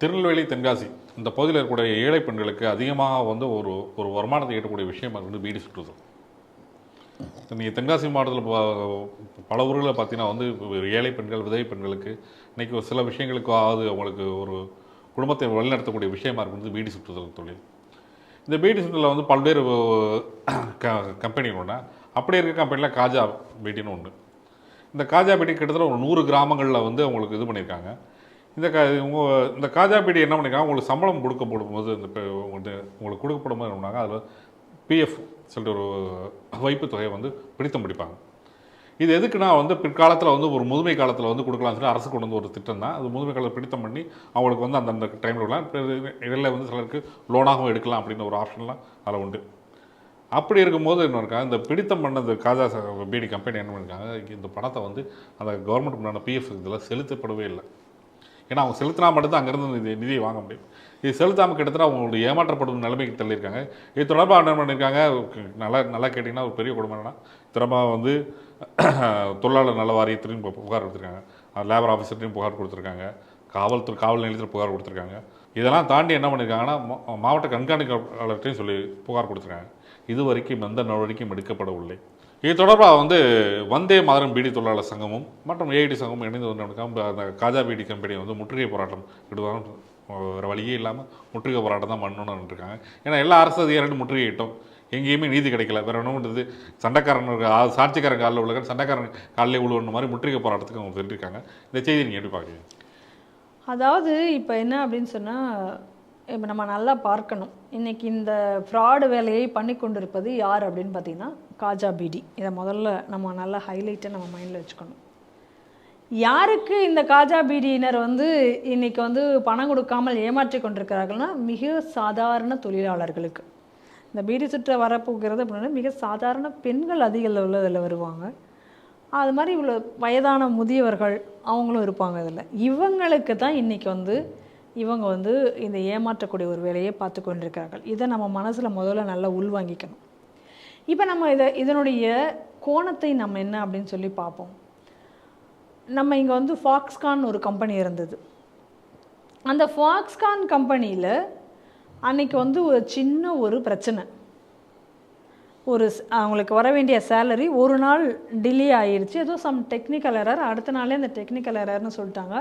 திருநெல்வேலி தென்காசி இந்த பகுதியில் இருக்கக்கூடிய ஏழை பெண்களுக்கு அதிகமாக வந்து ஒரு ஒரு வருமானத்தை ஈட்டக்கூடிய விஷயம் வந்து வீடு சுற்றுதல் நீங்கள் தென்காசி மாவட்டத்தில் பல ஊர்களில் பார்த்தீங்கன்னா வந்து ஏழை பெண்கள் விதவை பெண்களுக்கு இன்றைக்கி ஒரு சில விஷயங்களுக்கு ஆகுது அவங்களுக்கு ஒரு குடும்பத்தை வழிநடத்தக்கூடிய விஷயமா இருக்குது வீடு சுற்றுதல் தொழில். இந்த பீடி சுற்றுல வந்து பல்வேறு க கம்பெனிகள் ஒன்று அப்படி இருக்க கம்பெனியில் காஜா பீட்டின்னு ஒன்று இந்த காஜா பீடி கிட்டத்தட்ட ஒரு நூறு கிராமங்களில் வந்து அவங்களுக்கு இது பண்ணியிருக்காங்க இந்த க உங்க இந்த காஜா பீடி என்ன பண்ணியிருக்காங்க உங்களுக்கு சம்பளம் கொடுக்கப்படும் போது இந்த உங்களுக்கு உங்களுக்கு கொடுக்கப்படும் போது என்ன பண்ணாங்க அதில் பிஎஃப் சொல்லிட்டு ஒரு வைப்பு தொகையை வந்து பிடித்தம் பிடிப்பாங்க. இது எதுக்குன்னா வந்து பிற்காலத்தில் வந்து ஒரு முதுமை காலத்தில் வந்து கொடுக்கலாம்னு சொல்லி அரசு கொண்டு வந்து ஒரு திட்டம் தான். அது முதுமை காலத்தில் பிடித்தம் பண்ணி அவங்களுக்கு வந்து அந்தந்த டைமில் விடலாம் இதில் வந்து சிலருக்கு லோனாகவும் எடுக்கலாம் அப்படின்னு ஒரு ஆப்ஷன்லாம் அதில் உண்டு. அப்படி இருக்கும்போது என்ன இருக்காங்க இந்த பிடித்தம் பண்ணது காஜா ச- பீடி கம்பெனி என்ன பண்ணிருக்காங்க? இந்த பணத்தை வந்து அந்த கவர்மெண்ட் முன்னாடி பிஎஃப் இதில் செலுத்தப்படவே இல்லை. ஏன்னா அவங்க செலுத்தினா மட்டும்தான் அங்கேருந்து நிதி நிதியை வாங்க முடியும். இது செலுத்தாமல் கிட்டத்தட்ட அவங்களுடைய ஏமாற்றப்படும் நிலைமைக்கு தள்ளியிருக்காங்க. இது தொடர்பாக என்ன பண்ணியிருக்காங்க? நல்லா நல்லா கேட்டிங்கன்னா ஒரு பெரிய குடும்பம் என்னன்னா திரும்ப வந்து தொழிலாளர் நல வாரியத்திலையும் பு- புகார் கொடுத்துருக்காங்க. லேபர் ஆஃபீஸர்ட்டையும் புகார் கொடுத்துருக்காங்க. காவல்துறை காவல் நிலையத்தில் புகார் கொடுத்துருக்காங்க. இதெல்லாம் தாண்டி என்ன பண்ணியிருக்காங்கன்னா மாவட்ட கண்காணிப்பாளர்கிட்டையும் சொல்லி புகார் கொடுத்துருக்காங்க. இது வரைக்கும் எந்த நடவடிக்கையும் எடுக்கப்படவில்லை. இது தொடர்பாக வந்து வந்தே மாதரம் பீடி தொழிலாளர் சங்கமும் மற்றும் ஏஐடி சங்கமும் இணைந்து வந்து அந்த காஜா பீடி கம்பெனியை வந்து முற்றுகை போராட்டம் இடுவாங்க வேறு வழியே இல்லாமல் முற்றுகை போராட்டம் தான் பண்ணணும்னு இருக்காங்க ஏன்னா எல்லா அரசு அதிகாரிகளும் முற்றுகையிட்டோம். எங்கேயுமே நீதி கிடைக்கல. வேறு ஒன்றும் பண்ணுறது சண்டைக்காரன் சாட்சிக்காரன் காலில் உள்ள சண்டைக்காரன் காலில் உழுவணும் மாதிரி முற்றுகை போராட்டத்துக்கு அவங்க சொல்லியிருக்காங்க இந்த செய்தி நீங்கள் எப்படி பார்க்குறீங்க? அதாவது இப்போ என்ன அப்படின்னு சொன்னால் இப்போ நம்ம நல்லா பார்க்கணும். இன்னைக்கு இந்த ஃப்ராடு வேலையை பண்ணி கொண்டிருப்பது யார் அப்படின்னு பார்த்தீங்கன்னா காஜா பீடி இதை முதல்ல நம்ம நல்லா ஹைலைட்டை நம்ம மைண்டில் வச்சுக்கணும். யாருக்கு இந்த காஜா பீடியினர் வந்து இன்னைக்கு வந்து பணம் கொடுக்காமல் ஏமாற்றி கொண்டிருக்கிறார்கள்னா மிக சாதாரண தொழிலாளர்களுக்கு. இந்த பீடி சுற்ற வரப்போகிறது அப்படின்னா மிக சாதாரண பெண்கள் அதிக அளவில் இதில் வருவாங்க. அது மாதிரி இவ்வளோ வயதான முதியவர்கள் அவங்களும் இருப்பாங்க இதில். இவங்களுக்கு தான் இன்றைக்கி வந்து இவங்க வந்து இந்த ஏமாற்றக்கூடிய ஒரு வேலையை பார்த்து கொண்டிருக்கிறார்கள். இதை நம்ம மனசில் முதல்ல நல்லா உள்வாங்கிக்கணும். இப்போ நம்ம இதை இதனுடைய கோணத்தை நம்ம என்ன அப்படின்னு சொல்லி பார்ப்போம். நம்ம இங்கே வந்து ஃபாக்ஸ்கான் ஒரு கம்பெனி இருந்தது. அந்த ஃபாக்ஸ்கான் கம்பெனியில் அன்னைக்கு வந்து ஒரு சின்ன ஒரு பிரச்சனை. ஒரு அவங்களுக்கு வர வேண்டிய சேலரி ஒரு நாள் டிலே ஆயிடுச்சு ஏதோ சம் டெக்னிக்கல் எரர் அடுத்த நாளே அந்த டெக்னிக்கல் எரர்னு சொல்லிட்டாங்க.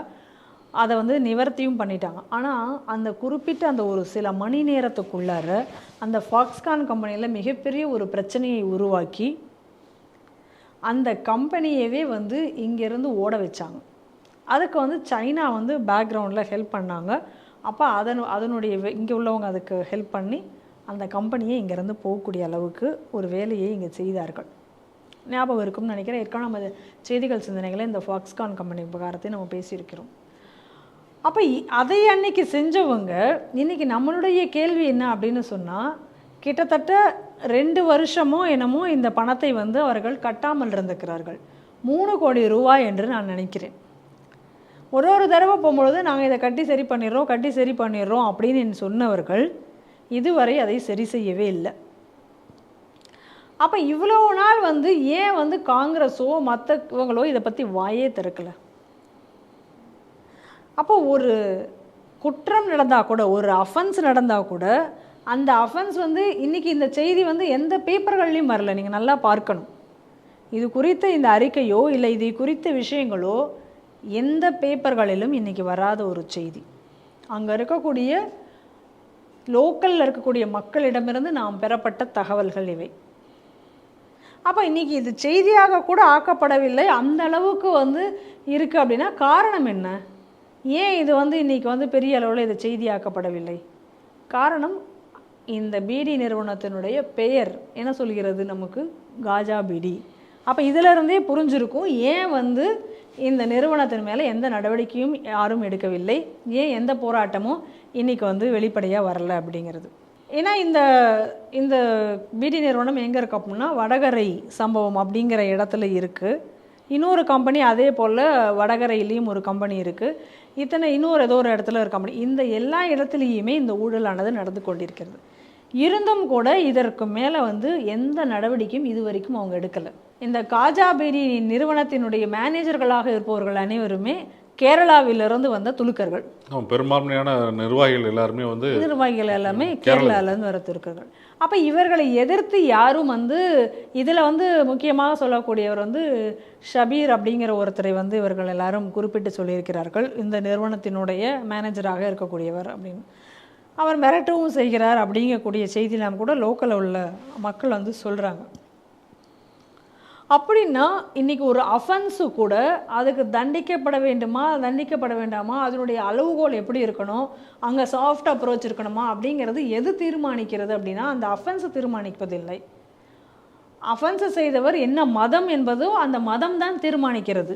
அதை வந்து நிவர்த்தியும் பண்ணிட்டாங்க. ஆனால் அந்த குறிப்பிட்ட அந்த ஒரு சில மணி நேரத்துக்குள்ளார அந்த ஃபாக்ஸ்கான் கம்பெனியில் மிகப்பெரிய ஒரு பிரச்சனையை உருவாக்கி அந்த கம்பெனியவே வந்து இங்கேருந்து ஓட வச்சாங்க. அதுக்கு வந்து சைனா வந்து பேக்ரவுண்டில் ஹெல்ப் பண்ணாங்க. அப்போ அதன் அதனுடைய இங்கே உள்ளவங்க அதுக்கு ஹெல்ப் பண்ணி அந்த கம்பெனியை இங்கேருந்து போகக்கூடிய அளவுக்கு ஒரு வேலையை இங்கே செய்தார்கள். ஞாபகம் இருக்கும்னு நினைக்கிறேன். ஏற்கனவே நம்ம செய்திகள் சிந்தனைகளை இந்த ஃபாக்ஸ்கான் கம்பெனி விவகாரத்தை நம்ம பேசியிருக்கிறோம். அப்போ அதை அன்னைக்கு செஞ்சவங்க இன்னைக்கு நம்மளுடைய கேள்வி என்ன அப்படின்னு சொன்னால் கிட்டத்தட்ட ரெண்டு வருஷமோ என்னமோ இந்த பணத்தை வந்து அவர்கள் கட்டாமல் இருந்திருக்கிறார்கள். மூணு கோடி ரூபாய் என்று நான் நினைக்கிறேன். ஒரு ஒரு தடவை போகும்பொழுது நாங்கள் இதை கட்டி சரி பண்ணிடுறோம் கட்டி சரி பண்ணிடுறோம் அப்படின்னு சொன்னவர்கள் இதுவரை அதை சரி செய்யவே இல்லை. அப்போ இவ்வளோ நாள் வந்து ஏன் வந்து காங்கிரஸோ மற்றவங்களோ இதை பற்றி வாயே திறக்கலை? அப்போ ஒரு குற்றம் நடந்தால் கூட ஒரு அஃபென்ஸ் நடந்தால் கூட அந்த அஃபென்ஸ் வந்து இன்னைக்கு இந்த செய்தி வந்து எந்த பேப்பர்கள்லையும் வரல. நீங்கள் நல்லா பார்க்கணும். இது குறித்த இந்த அறிக்கையோ இல்லை இது குறித்த விஷயங்களோ எந்த பேப்பர்களிலும் இன்றைக்கி வராத ஒரு செய்தி. அங்கே இருக்கக்கூடிய லோக்கலில் இருக்கக்கூடிய மக்களிடமிருந்து நாம் பெறப்பட்ட தகவல்கள் இவை. அப்போ இன்றைக்கி இது செய்தியாக கூட ஆக்கப்படவில்லை. அந்த அளவுக்கு வந்து இருக்குது அப்படின்னா காரணம் என்ன? ஏன் இது வந்து இன்றைக்கி வந்து பெரிய அளவில் இது செய்தியாக்கப்படவில்லை? காரணம் இந்த பீடி நிறுவனத்தினுடைய பெயர் என்ன சொல்கிறது நமக்கு? காஜா பீடி. அப்போ இதிலிருந்தே புரிஞ்சிருக்கும் ஏன் வந்து இந்த நிறுவனத்தின் மேலே எந்த நடவடிக்கையும் யாரும் எடுக்கவில்லை? ஏன் எந்த போராட்டமும் இன்றைக்கி வந்து வெளிப்படையாக வரல அப்படிங்கிறது. ஏன்னா இந்த இந்த பீடி நிறுவனம் எங்கே இருக்கு அப்படின்னா வடகரை சம்பவம் அப்படிங்கிற இடத்துல இருக்குது இன்னொரு கம்பெனி அதே போல் வடகரையிலையும் ஒரு கம்பெனி இருக்குது இத்தனை இன்னொரு ஏதோ ஒரு இடத்துல இருக்க முடியும். இந்த எல்லா இடத்துலையுமே இந்த ஊழலானது நடந்து கொண்டிருக்கிறது. இருந்தும் கூட இதற்கு மேலே வந்து எந்த நடவடிக்கையும் இது வரைக்கும் அவங்க எடுக்கலை. இந்த காஜாபேரி நிறுவனத்தினுடைய மேனேஜர்களாக இருப்பவர்கள் அனைவருமே கேரளாவிலிருந்து வந்த துலுக்கர்கள். பெரும்பான்மையான நிர்வாகிகள் எல்லாருமே வந்து நிர்வாகிகள் எல்லாமே கேரளாலேருந்து வர துருக்கர்கள். அப்போ இவர்களை எதிர்த்து யாரும் வந்து இதில் வந்து முக்கியமாக சொல்லக்கூடியவர் வந்து ஷபீர் அப்படிங்கிற ஒருத்தரை வந்து இவர்கள் எல்லாரும் குறிப்பிட்டு சொல்லியிருக்கிறார்கள். இந்த நிறுவனத்தினுடைய மேனேஜராக இருக்கக்கூடியவர் அப்படின்னு. அவர் மிரட்டவும் செய்கிறார் அப்படிங்கக்கூடிய செய்திலாம் கூட லோக்கலில் உள்ள மக்கள் வந்து சொல்கிறாங்க அப்படின்னா இன்றைக்கி ஒரு அஃபென்ஸு கூட அதுக்கு தண்டிக்கப்பட வேண்டுமா தண்டிக்கப்பட வேண்டாமா அதனுடைய அளவுகோல் எப்படி இருக்கணும் அங்கே சாஃப்ட் அப்ரோச் இருக்கணுமா அப்படிங்கிறது எது தீர்மானிக்கிறது அப்படின்னா அந்த அஃபென்ஸை தீர்மானிப்பதில்லை. அஃபென்ஸை செய்தவர் என்ன மதம் என்பதோ அந்த மதம் தான் தீர்மானிக்கிறது.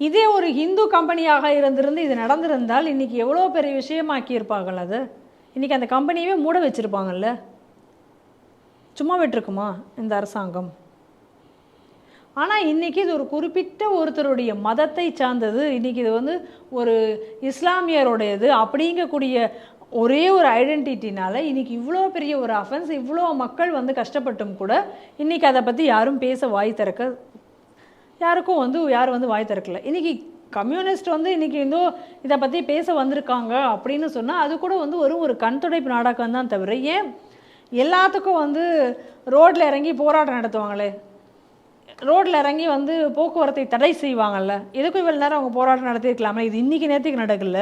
இதே ஒரு ஹிந்து கம்பெனியாக இருந்திருந்து இது நடந்திருந்தால் இன்றைக்கி எவ்வளோ பெரிய விஷயமாக்கி இருப்பார்கள் அது? இன்னைக்கு அந்த கம்பெனியவே மூட வச்சிருப்பாங்கல்ல? சும்மா விட்டுருக்குமா இந்த அரசாங்கம்? ஆனால் இன்றைக்கி இது ஒரு குறிப்பிட்ட ஒருத்தருடைய மதத்தை சார்ந்தது. இன்றைக்கி இது வந்து ஒரு இஸ்லாமியருடையது அப்படிங்கக்கூடிய ஒரே ஒரு ஐடென்டிட்டினால் இன்றைக்கி இவ்வளோ பெரிய ஒரு அஃபென்ஸ் இவ்வளோ மக்கள் வந்து கஷ்டப்பட்டும் கூட இன்றைக்கி அதை பற்றி யாரும் பேச வாய் திறக்க யாருக்கும் வந்து யாரும் வந்து வாய் திறக்கல. இன்றைக்கி கம்யூனிஸ்ட் வந்து இன்றைக்கி ஏதோ இதை பற்றி பேச வந்திருக்காங்க அப்படின்னு சொன்னால் அது கூட வந்து ஒரு ஒரு கண் துடைப்பு நாடகம் தான் தவிர ஏன்? எல்லாத்துக்கும் வந்து ரோட்டில் இறங்கி போராட்டம் நடத்துவாங்களே? ரோட்டில் இறங்கி வந்து போக்குவரத்தை தடை செய்வாங்கல்ல? எதுக்கும் இவ்வளோ நேரம் அவங்க போராட்டம் நடத்தியிருக்கலாமே இது இன்னைக்கு நேற்றுக்கு நடக்கல.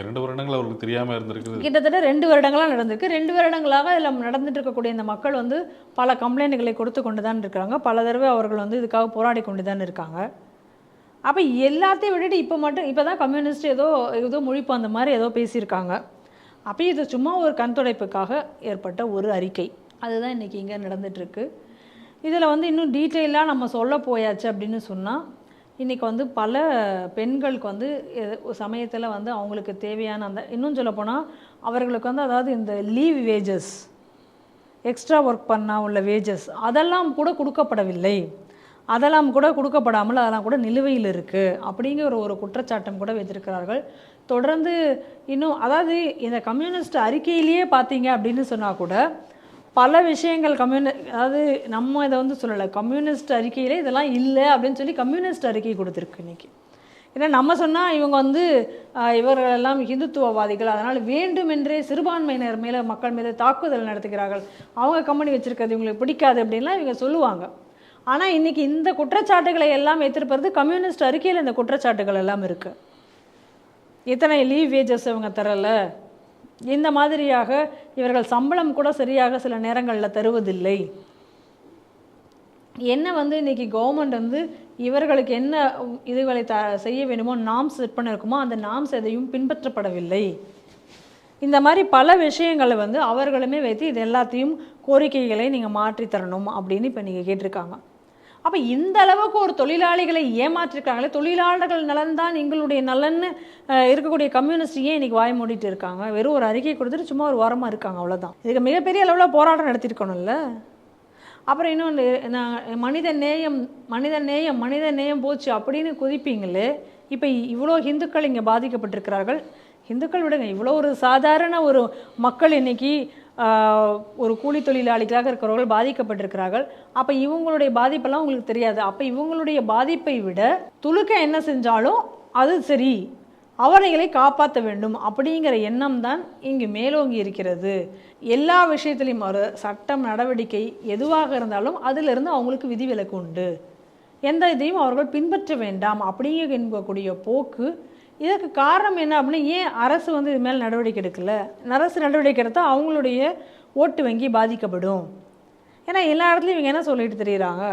இரண்டு வருடங்கள் அவருக்கு தெரியாம இருந்திருக்குது. கிட்டத்தட்ட ரெண்டு வருடங்களாக நடந்திருக்கு. ரெண்டு வருடங்களாக இதில் நடந்துட்டு இருக்கக்கூடிய இந்த மக்கள் வந்து பல கம்ப்ளைண்ட்டுகளை கொடுத்து கொண்டு தான் இருக்கிறாங்க. பல தடவை அவர்கள் வந்து இதுக்காக போராடி கொண்டு தான் இருக்காங்க. அப்போ எல்லாத்தையும் விட்டுட்டு இப்போ மட்டும் இப்போ தான் கம்யூனிஸ்ட் ஏதோ ஏதோ முழிப்பு அந்த மாதிரி ஏதோ பேசியிருக்காங்க. அப்போ இது சும்மா ஒரு கண் துடைப்புக்காக ஏற்பட்ட ஒரு அறிக்கை. அதுதான் இன்றைக்கி இங்கே நடந்துகிட்ருக்கு இதில் வந்து இன்னும் டீட்டெயிலாக நம்ம சொல்ல போயாச்சு அப்படின்னு சொன்னால் இன்றைக்கி வந்து பல பெண்களுக்கு வந்து சமயத்தில் வந்து அவங்களுக்கு தேவையான அந்த இன்னும் சொல்லப்போனால் அவர்களுக்கு வந்து அதாவது இந்த லீவ் வேஜஸ் எக்ஸ்ட்ரா ஒர்க் பண்ணால் உள்ள வேஜஸ் அதெல்லாம் கூட கொடுக்கப்படவில்லை. அதெல்லாம் கூட கொடுக்கப்படாமல் அதெல்லாம் கூட நிலுவையில் இருக்குது அப்படிங்கிற ஒரு குற்றச்சாட்டம் கூட வைத்திருக்கிறார்கள் தொடர்ந்து இன்னும் அதாவது இந்த கம்யூனிஸ்ட் அறிக்கையிலேயே பார்த்தீங்க அப்படின்னு சொன்னால் கூட பல விஷயங்கள் கம்யூனி அதாவது நம்ம இதை வந்து சொல்லலை கம்யூனிஸ்ட் அறிக்கையிலே இதெல்லாம் இல்லை அப்படின்னு சொல்லி கம்யூனிஸ்ட் அறிக்கை கொடுத்துருக்கு இன்னைக்கு. ஏன்னா நம்ம சொன்னால் இவங்க வந்து இவர்கள் எல்லாம் ஹிந்துத்துவவாதிகள். அதனால் வேண்டுமென்றே சிறுபான்மையினர் மேலே மக்கள் மீது தாக்குதல் நடத்துகிறார்கள். அவங்க கம்பெனி வச்சுருக்கிறது இவங்களுக்கு பிடிக்காது அப்படின்லாம் இவங்க சொல்லுவாங்க. ஆனால் இன்னைக்கு இந்த குற்றச்சாட்டுகளை எல்லாம் எதிர்ப்பது கம்யூனிஸ்ட் அறிக்கையில் இந்த குற்றச்சாட்டுகள் எல்லாம் இருக்குது இத்தனை லீவ் வேஜஸ் இவங்க தரலை. இந்த மாதிரியாக இவர்கள் சம்பளம் கூட சரியாக சில நேரங்களில் தருவதில்லை. என்ன வந்து இன்றைக்கி கவர்மெண்ட் வந்து இவர்களுக்கு என்ன இதுகளை த செய்ய வேண்டுமோ நாம்ஸ் செட் இருக்குமோ அந்த நாம்ஸ் எதையும் பின்பற்றப்படவில்லை. இந்த மாதிரி பல விஷயங்களை வந்து அவர்களுமே வைத்து இது எல்லாத்தையும் கோரிக்கைகளை நீங்கள் மாற்றி தரணும் அப்படின்னு இப்போ நீங்கள் கேட்டிருக்காங்க. அப்போ இந்த அளவுக்கு ஒரு தொழிலாளிகளை ஏமாற்றிருக்காங்களே தொழிலாளர்கள் நலன்தான் எங்களுடைய நலன்னு இருக்கக்கூடிய கம்யூனிஸ்ட் ஏன் இன்றைக்கி வாய் மூடிட்டு இருக்காங்க? வெறும் ஒரு அறிக்கை கொடுத்துட்டு சும்மா ஒரு ஓரமாக இருக்காங்க அவ்வளோதான் இதுக்கு மிகப்பெரிய அளவில் போராட்டம் நடத்திருக்கணும்ல. அப்புறம் இன்னொன்று நான் மனித நேயம் மனித நேயம் மனித நேயம் போச்சு அப்படின்னு குதிப்பீங்களே இப்போ இவ்வளோ இந்துக்கள் இங்கே பாதிக்கப்பட்டிருக்கிறார்கள். இந்துக்கள் விடுங்க இவ்வளோ ஒரு சாதாரண ஒரு மக்கள் இன்னைக்கு ஒரு கூலி தொழிலாளிகளாக இருக்கிறவர்கள் பாதிக்கப்பட்டிருக்கிறார்கள். அப்போ இவங்களுடைய பாதிப்பெல்லாம் உங்களுக்கு தெரியாது. அப்போ இவங்களுடைய பாதிப்பை விட துலுக்க என்ன செஞ்சாலும் அது சரி. அவர்களை காப்பாற்ற வேண்டும் அப்படிங்கிற எண்ணம் தான் இங்கு மேலோங்கி இருக்கிறது. எல்லா விஷயத்திலையும் ஒரு சட்டம் நடவடிக்கை எதுவாக இருந்தாலும் அதிலிருந்து அவங்களுக்கு விதிவிலக்கு உண்டு. எந்த இதையும் அவர்கள் பின்பற்ற வேண்டாம் அப்படிங்கக்கூடிய போக்கு இதற்கு காரணம் என்ன அப்படின்னா ஏன் அரசு வந்து இது மேல் நடவடிக்கை எடுக்கல? அரசு நடவடிக்கை எடுத்தால் அவங்களுடைய ஓட்டு வங்கி பாதிக்கப்படும். ஏன்னா எல்லா இடத்துலையும் இவங்க என்ன சொல்லிட்டு தெரியுறாங்க?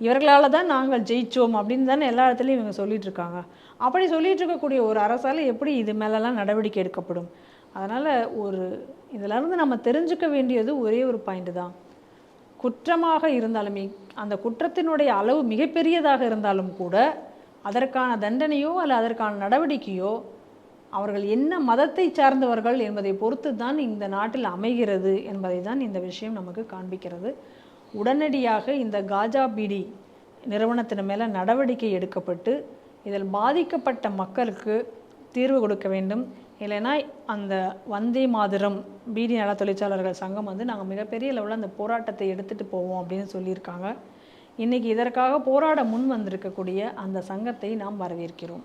இவர்களால் தான் நாங்கள் ஜெயிச்சோம் அப்படின்னு தானே எல்லா இடத்துலையும் இவங்க சொல்லிட்டு இருக்காங்க. அப்படி சொல்லிட்டு இருக்கக்கூடிய ஒரு அரசால் எப்படி இது மேலெல்லாம் நடவடிக்கை எடுக்கப்படும்? அதனால் ஒரு இதிலிருந்து நம்ம தெரிஞ்சுக்க வேண்டியது ஒரே ஒரு பாயிண்ட் தான். குற்றமாக இருந்தாலுமே அந்த குற்றத்தினுடைய அளவு மிகப்பெரியதாக இருந்தாலும் கூட அதற்கான தண்டனையோ அல்ல அதற்கான நடவடிக்கையோ அவர்கள் என்ன மதத்தை சார்ந்தவர்கள் என்பதை பொறுத்து தான் இந்த நாட்டில் அமைகிறது என்பதை தான் இந்த விஷயம் நமக்கு காண்பிக்கிறது. உடனடியாக இந்த காஜா பீடி நிறுவனத்தின் மேலே நடவடிக்கை எடுக்கப்பட்டு இதில் பாதிக்கப்பட்ட மக்களுக்கு தீர்வு கொடுக்க வேண்டும். இல்லைன்னா அந்த வந்தே மாதிரம் பீடி நல தொழிற்சாளர்கள் சங்கம் வந்து நாங்கள் மிகப்பெரிய லெவலில் அந்த போராட்டத்தை எடுத்துகிட்டு போவோம் அப்படின்னு சொல்லியிருக்காங்க. இன்னைக்கு இதற்காக போராட முன் வந்திருக்கக்கூடிய அந்த சங்கத்தை நாம் வரவேற்கிறோம்.